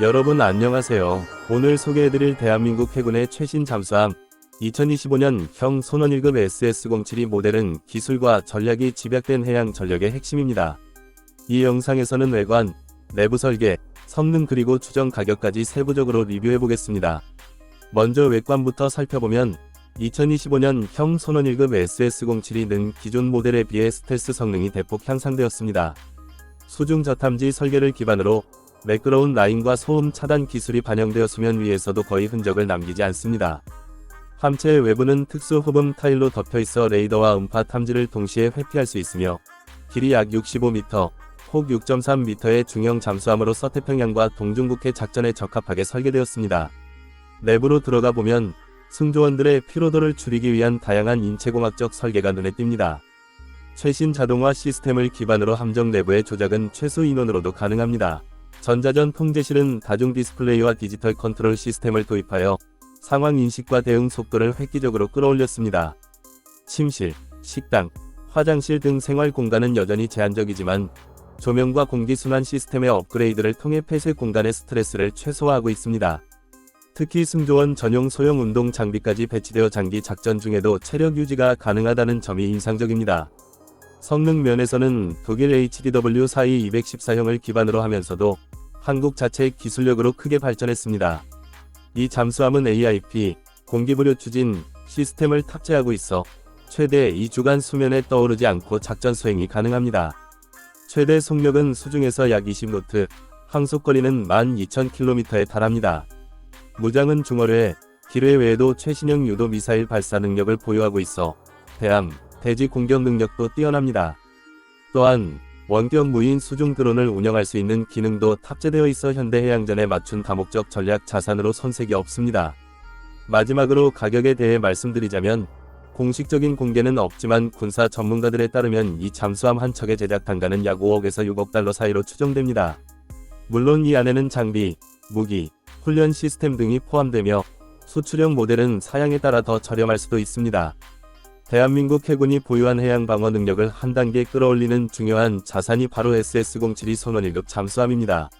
여러분 안녕하세요. 오늘 소개해드릴 대한민국 해군의 최신 잠수함 2025년형 손원 1급 SS-07이 모델은 기술과 전략이 집약된 해양 전력의 핵심입니다. 이 영상에서는 외관, 내부 설계, 성능 그리고 추정 가격까지 세부적으로 리뷰해보겠습니다. 먼저 외관부터 살펴보면 2025년형 손원 1급 SS-07이 는 기존 모델에 비해 스텔스 성능이 대폭 향상되었습니다. 수중 저탐지 설계를 기반으로 매끄러운 라인과 소음 차단 기술이 반영되어 수면 위에서도 거의 흔적을 남기지 않습니다. 함체의 외부는 특수 흡음 타일로 덮여 있어 레이더와 음파 탐지를 동시에 회피할 수 있으며 길이 약 65m, 폭 6.3m의 중형 잠수함으로 서태평양과 동중국해 작전에 적합하게 설계되었습니다. 내부로 들어가 보면 승조원들의 피로도를 줄이기 위한 다양한 인체공학적 설계가 눈에 띕니다. 최신 자동화 시스템을 기반으로 함정 내부의 조작은 최소 인원으로도 가능합니다. 전자전 통제실은 다중 디스플레이와 디지털 컨트롤 시스템을 도입하여 상황 인식과 대응 속도를 획기적으로 끌어올렸습니다. 침실, 식당, 화장실 등 생활 공간은 여전히 제한적이지만 조명과 공기순환 시스템의 업그레이드를 통해 폐쇄 공간의 스트레스를 최소화하고 있습니다. 특히 승조원 전용 소형 운동 장비까지 배치되어 장기 작전 중에도 체력 유지가 가능하다는 점이 인상적입니다. 성능 면에서는 독일 HDW42 214형을 기반으로 하면서도 한국 자체의 기술력으로 크게 발전했습니다. 이 잠수함은 AIP, 공기부료 추진 시스템을 탑재하고 있어 최대 2주간 수면에 떠오르지 않고 작전 수행이 가능합니다. 최대 속력은 수중에서 약 20노트, 항속거리는 12,000km에 달합니다. 무장은 중어뢰, 기뢰 외에도 최신형 유도 미사일 발사 능력을 보유하고 있어 대함, 대지 공격 능력도 뛰어납니다. 또한 원격 무인 수중 드론을 운영할 수 있는 기능도 탑재되어 있어 현대해양전에 맞춘 다목적 전략 자산으로 손색이 없습니다. 마지막으로 가격에 대해 말씀드리자면 공식적인 공개는 없지만 군사 전문가들에 따르면 이 잠수함 한 척의 제작 단가는 약 5억에서 6억 달러 사이로 추정됩니다. 물론 이 안에는 장비, 무기, 훈련 시스템 등이 포함되며 수출형 모델은 사양에 따라 더 저렴할 수도 있습니다. 대한민국 해군이 보유한 해양 방어 능력을 한 단계 끌어올리는 중요한 자산이 바로 SS-07이 손원 1급 잠수함입니다.